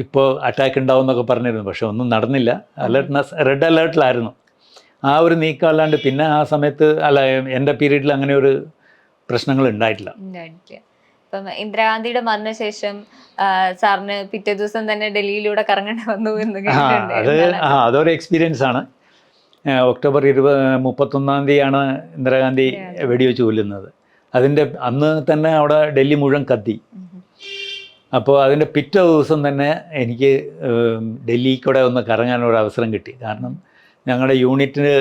[SPEAKER 1] ഇപ്പോൾ അറ്റാക്ക് ഉണ്ടാവും എന്നൊക്കെ പറഞ്ഞിരുന്നു. പക്ഷെ ഒന്നും നടന്നില്ല. അലേർട്ട്നെസ് റെഡ് അലേർട്ടിലായിരുന്നു ആ ഒരു നീക്കം അല്ലാണ്ട് പിന്നെ ആ സമയത്ത് അല്ല എന്റെ പീരീഡിൽ അങ്ങനെ ഒരു പ്രശ്നങ്ങൾ ഉണ്ടായിട്ടില്ല.
[SPEAKER 2] ഇപ്പം ഇന്ദിരാഗാന്ധിയുടെ മരണശേഷം സാറിന് പിറ്റേ ദിവസം തന്നെ ഡൽഹിയിലൂടെ കറങ്ങേണ്ടി വന്നു എന്ന്
[SPEAKER 1] അത് ആ അതൊരു എക്സ്പീരിയൻസ് ആണ്. ഒക്ടോബർ ഇരുപത് മുപ്പത്തൊന്നാം തീയതിയാണ് ഇന്ദിരാഗാന്ധി. വെടിവെച്ച് കൊല്ലുന്നത്. അതിന്റെ അന്ന് തന്നെ അവിടെ ഡൽഹി മുഴുവൻ കത്തി. അപ്പോൾ അതിന്റെ പിറ്റേ ദിവസം തന്നെ എനിക്ക് ഡൽഹി കൂടെ ഒന്ന് കറങ്ങാനൊരു അവസരം കിട്ടി കാരണം ഞങ്ങളുടെ യൂണിറ്റിന്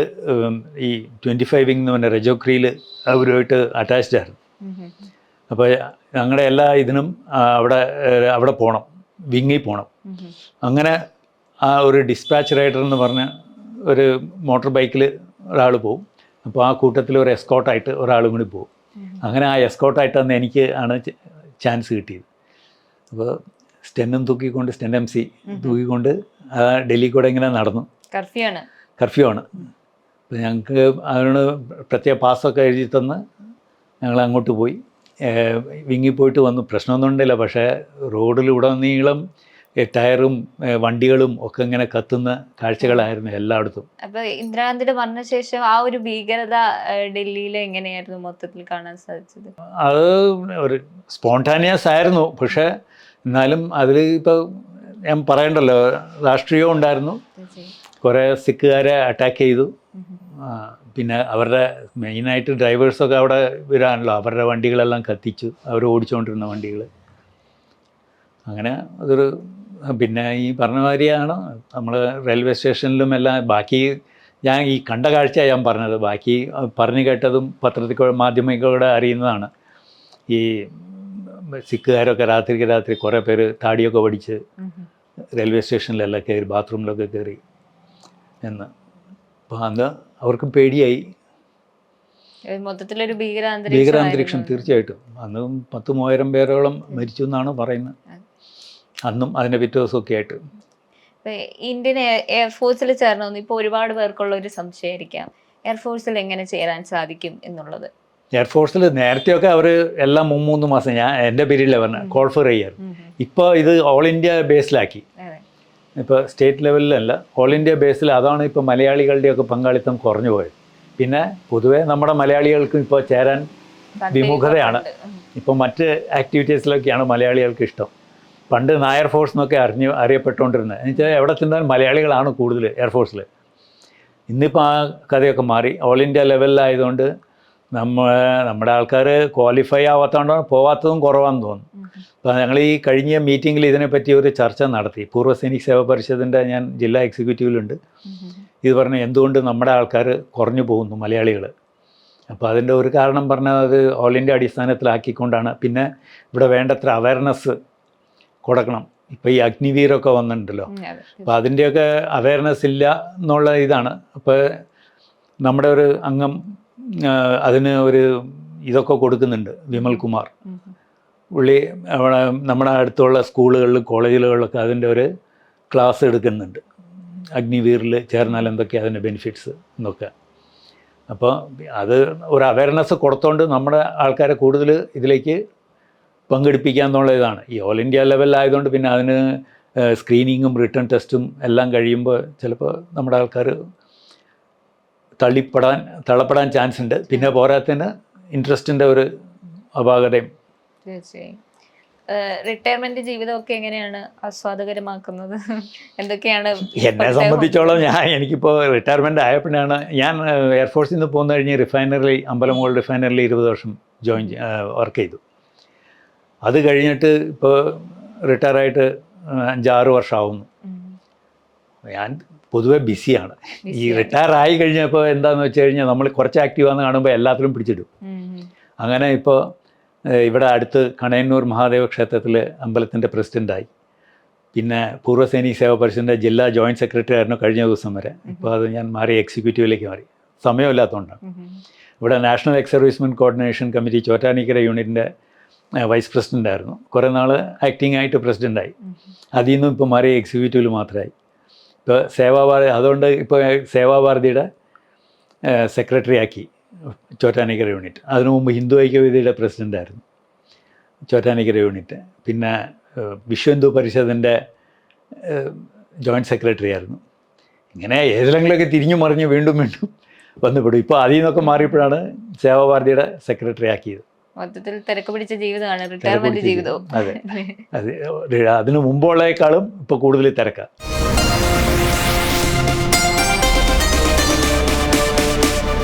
[SPEAKER 1] ഈ ട്വന്റി ഫൈവ് എന്ന് പറഞ്ഞ രജോക്രിയിൽ അവരുമായിട്ട് അറ്റാച്ച്ഡ് ആയിരുന്നു. അപ്പോൾ ഞങ്ങളുടെ എല്ലാ ഇതിനും അവിടെ അവിടെ പോകണം വിങ്ങിൽ പോകണം അങ്ങനെ ആ ഒരു ഡിസ്പാച്ച് റൈഡർ എന്ന് പറഞ്ഞ ഒരു മോട്ടോർ ബൈക്കിൽ ഒരാൾ പോവും അപ്പോൾ ആ കൂട്ടത്തിൽ ഒരു എസ്കോട്ടായിട്ട് ഒരാളും കൂടി പോകും. അങ്ങനെ ആ എസ്കോട്ടായിട്ട് അന്ന് എനിക്ക് ആണ് ചാൻസ് കിട്ടിയത്. അപ്പോൾ സ്റ്റെന്നും തൂക്കിക്കൊണ്ട് സ്റ്റെൻ എം സി തൂക്കിക്കൊണ്ട് ആ ഡൽഹി കൂടെ ഇങ്ങനെ നടന്നു.
[SPEAKER 2] കർഫ്യൂ ആണ്
[SPEAKER 1] കർഫ്യൂ ആണ് അപ്പോൾ ഞങ്ങൾക്ക് അതിനോട് പ്രത്യേക പാസ്സൊക്കെ എഴുതി തന്ന് ഞങ്ങൾ അങ്ങോട്ട് പോയി. വിങ്ങി പോയിട്ട് വന്നു. പ്രശ്നമൊന്നും ഉണ്ടല്ലോ പക്ഷേ റോഡിലുടനീളം ടയറും വണ്ടികളും ഒക്കെ ഇങ്ങനെ കത്തുന്ന കാഴ്ചകളായിരുന്നു എല്ലായിടത്തും.
[SPEAKER 2] അപ്പൊ ഇന്ദിരാഗാന്ധിയുടെ മരണശേഷം ആ ഒരു ഭീകരത ഡൽഹിയിൽ എങ്ങനെയായിരുന്നു മൊത്തത്തിൽ കാണാൻ സാധിച്ചത്?
[SPEAKER 1] അത് ഒരു സ്പോണ്ടാനിയസ് ആയിരുന്നു. പക്ഷെ എന്നാലും അതിൽ ഇപ്പോൾ ഞാൻ പറയണ്ടല്ലോ രാഷ്ട്രീയവും ഉണ്ടായിരുന്നു. കുറേ സിഖുകാരെ അറ്റാക്ക് ചെയ്തു. പിന്നെ അവരുടെ മെയിനായിട്ട് ഡ്രൈവേഴ്സൊക്കെ അവിടെ വരാണല്ലോ അവരുടെ വണ്ടികളെല്ലാം കത്തിച്ചു. അവർ ഓടിച്ചുകൊണ്ടിരുന്ന വണ്ടികൾ അങ്ങനെ അതൊരു പിന്നെ ഈ പറഞ്ഞ മാതിരിയാണ് നമ്മൾ റെയിൽവേ സ്റ്റേഷനിലും എല്ലാം ബാക്കി ഞാൻ ഈ കണ്ട കാഴ്ച ഞാൻ പറഞ്ഞത്. ബാക്കി പറഞ്ഞു കേട്ടതും പത്രത്തിൽ കൂടെ മാധ്യമങ്ങളിലൂടെ അറിയുന്നതാണ്. ഈ സിക്കുകാരൊക്കെ രാത്രിക്ക് രാത്രി കുറേ പേര് താടിയൊക്കെ പഠിച്ച് റെയിൽവേ സ്റ്റേഷനിലെല്ലാം കയറി ബാത്റൂമിലൊക്കെ കയറി എന്ന്. അപ്പോൾ അന്ന് അവർക്ക് പേടിയായി.
[SPEAKER 2] മൊത്തത്തിലൊരു ഭീകര
[SPEAKER 1] ഭീകരാന്തരീക്ഷം തീർച്ചയായിട്ടും. അന്ന് പത്ത് മൂവായിരം പേരോളം മരിച്ചു എന്നാണ് പറയുന്നത്. അന്നും അതിന്റെ പിറ്റേ ദിവസമൊക്കെ ആയിട്ട്.
[SPEAKER 2] ഇന്ത്യൻ എയർഫോഴ്സിൽ ചേരണമെന്ന് ഇപ്പോൾ ഒരുപാട് പേർക്കുള്ള ഒരു സംശയമായിരിക്കാം. എയർഫോഴ്സിൽ എങ്ങനെ ചേരാൻ സാധിക്കും എന്നുള്ളത്?
[SPEAKER 1] എയർഫോഴ്സിൽ നേരത്തെയൊക്കെ അവർ എല്ലാം മൂന്ന് മാസം ഞാൻ എന്റെ പീരീഡിലാണ് പറഞ്ഞത് കോൾ ഫോർ ഇയർ ഇപ്പോൾ ഇത് ഓൾ ഇന്ത്യ ബേസിലാക്കി. ഇപ്പോൾ സ്റ്റേറ്റ് ലെവലിലല്ല ഓൾ ഇന്ത്യ ബേസിൽ അതാണ് ഇപ്പോൾ മലയാളികളുടെയൊക്കെ പങ്കാളിത്തം കുറഞ്ഞു പോയത്. പിന്നെ പൊതുവേ നമ്മുടെ മലയാളികൾക്കും ഇപ്പോൾ ചേരാൻ വിമുഖതയാണ്. ഇപ്പോൾ മറ്റ് ആക്ടിവിറ്റീസിലൊക്കെയാണ് മലയാളികൾക്ക് ഇഷ്ടം. പണ്ട് നായർ ഫോഴ്സ് എന്നൊക്കെ അറിഞ്ഞ് അറിയപ്പെട്ടുകൊണ്ടിരുന്നത്. എന്നുവെച്ചാൽ എവിടെ ചെന്നാലും മലയാളികളാണ് കൂടുതൽ എയർഫോഴ്സിൽ ഇന്നിപ്പോൾ ആ കഥയൊക്കെ മാറി. ഓൾ ഇന്ത്യ ലെവലിലായതുകൊണ്ട് നമ്മ നമ്മുടെ ആൾക്കാർ ക്വാളിഫൈ ആവാത്തതുകൊണ്ടാണ് പോവാത്തതും കുറവാണെന്ന് തോന്നുന്നു. അപ്പോൾ ഞങ്ങൾ ഈ കഴിഞ്ഞ മീറ്റിങ്ങിൽ ഇതിനെപ്പറ്റി ഒരു ചർച്ച നടത്തി. പൂർവ സൈനിക് സേവാ പരിഷത്തിന്റെ ഞാൻ ജില്ലാ എക്സിക്യൂട്ടീവിലുണ്ട്. ഇത് പറഞ്ഞ് എന്തുകൊണ്ട് നമ്മുടെ ആൾക്കാർ കുറഞ്ഞു പോകുന്നു മലയാളികൾ അപ്പോൾ അതിന്റെ ഒരു കാരണം പറഞ്ഞാൽ അത് ഓൾ ഇന്ത്യ അടിസ്ഥാനത്തിലാക്കിക്കൊണ്ടാണ്. പിന്നെ ഇവിടെ വേണ്ടത്ര അവയർനെസ് കൊടുക്കണം. ഇപ്പോൾ ഈ അഗ്നിവീരൊക്കെ വന്നിട്ടുണ്ടല്ലോ. അപ്പോൾ അതിന്റെയൊക്കെ അവയർനെസ് ഇല്ല എന്നുള്ള ഇതാണ്. അപ്പോൾ നമ്മുടെ ഒരു അംഗം അതിന് ഒരു ഇതൊക്കെ കൊടുക്കുന്നുണ്ട് വിമൽ കുമാർ. പുള്ളി അവിടെ നമ്മുടെ അടുത്തുള്ള സ്കൂളുകളിലും കോളേജുകളിലൊക്കെ അതിന്റെ ഒരു ക്ലാസ് എടുക്കുന്നുണ്ട്. അഗ്നിവീറിൽ ചേർന്നാൽ എന്തൊക്കെയാണ് അതിന്റെ ബെനിഫിറ്റ്സ് എന്നൊക്കെ. അപ്പോൾ അത് ഒരു അവയർനെസ് കൊടുത്തോണ്ട് നമ്മുടെ ആൾക്കാരെ കൂടുതൽ ഇതിലേക്ക് പങ്കെടുപ്പിക്കുക എന്നുള്ള ഇതാണ് ഈ ഓൾ ഇന്ത്യ ലെവലിലായതുകൊണ്ട് പിന്നെ അതിന് സ്ക്രീനിങ്ങും റിട്ടേൺ ടെസ്റ്റും എല്ലാം കഴിയുമ്പോൾ ചിലപ്പോൾ നമ്മുടെ ആൾക്കാർ തള്ളിപ്പെടാൻ തള്ളപ്പെടാൻ ചാൻസ് ഉണ്ട് പിന്നെ പോരാത്തതിന് ഇൻട്രസ്റ്റിന്റെ ഒരു അപാകതയും.
[SPEAKER 2] തീർച്ചയായും. റിട്ടയർമെന്റ് ജീവിതമൊക്കെ എങ്ങനെയാണ് ആസ്വാദകരമാക്കുന്നത്? എന്തൊക്കെയാണ്
[SPEAKER 1] എന്നെ സംബന്ധിച്ചോളം ഞാൻ എനിക്കിപ്പോൾ റിട്ടയർമെന്റ് ആയപ്പോഴാണ് ഞാൻ എയർഫോഴ്സിൽ നിന്ന് പോകുന്ന കഴിഞ്ഞ് റിഫൈനറി അമ്പലമോൾ റിഫൈനറിയിൽ ഇരുപത് വർഷം ജോയിൻ വർക്ക് ചെയ്തു. അത് കഴിഞ്ഞിട്ട് ഇപ്പോൾ റിട്ടയറായിട്ട് അഞ്ചാറ് വർഷമാവുന്നു. ഞാൻ പൊതുവെ ബിസിയാണ്. ഈ റിട്ടയർ ആയി കഴിഞ്ഞപ്പോൾ എന്താണെന്ന് വെച്ച് കഴിഞ്ഞാൽ നമ്മൾ കുറച്ച് ആക്റ്റീവാന്ന് കാണുമ്പോൾ എല്ലാത്തിലും പിടിച്ചിടും. അങ്ങനെ ഇപ്പോൾ ഇവിടെ അടുത്ത് കണയന്നൂർ മഹാദേവ ക്ഷേത്രത്തിൽ അമ്പലത്തിന്റെ പ്രസിഡന്റായി പിന്നെ പൂർവ സൈനിക സേവാ പരിഷത്തിന്റെ ജില്ലാ ജോയിന്റ് സെക്രട്ടറി ആയിരുന്നു കഴിഞ്ഞ ദിവസം വരെ. ഇപ്പോൾ അത് ഞാൻ മാറി എക്സിക്യൂട്ടീവിലേക്ക് മാറി. സമയമില്ലാത്തതുകൊണ്ടാണ്. ഇവിടെ national ex servicemen coordination committee Chottanikkara യൂണിറ്റിന്റെ വൈസ് പ്രസിഡന്റ് ആയിരുന്നു. കുറേ നാൾ ആക്ടിംഗ് ആയിട്ട്
[SPEAKER 2] പ്രസിഡന്റായി.
[SPEAKER 1] അതിൽ നിന്നും ഇപ്പോൾ മാറി എക്സിക്യൂട്ടീവിൽ മാത്രമായി. ഇപ്പോൾ സേവാഭാരതി അതുകൊണ്ട് ഇപ്പോൾ സേവാഭാരതിയുടെ സെക്രട്ടറി ആക്കി. ചോറ്റാനിക്കര യൂണിറ്റ് അതിനു മുമ്പ് ഹിന്ദു ഐക്യവേദിയുടെ പ്രസിഡന്റായിരുന്നു ചോറ്റാനിക്കര യൂണിറ്റ് പിന്നെ വിശ്വ ഹിന്ദു പരിഷത്തിന്റെ ജോയിന്റ് സെക്രട്ടറി ആയിരുന്നു. ഇങ്ങനെ ഏതെങ്കിലുമൊക്കെ തിരിഞ്ഞു മറിഞ്ഞ് വീണ്ടും വീണ്ടും വന്നുപെടും. ഇപ്പോൾ അതിൽ നിന്നൊക്കെ മാറിയപ്പോഴാണ് സേവാഭാരതിയുടെ സെക്രട്ടറി ആക്കിയത്.
[SPEAKER 2] മൊത്തത്തിൽ തിരക്ക് പിടിച്ച ജീവിതമാണ് റിട്ടയർമെന്റ് ജീവിതവും.
[SPEAKER 1] അതെ. അതിനു അതിന് മുമ്പുള്ളേക്കാളും ഇപ്പൊ കൂടുതൽ തിരക്കാണ്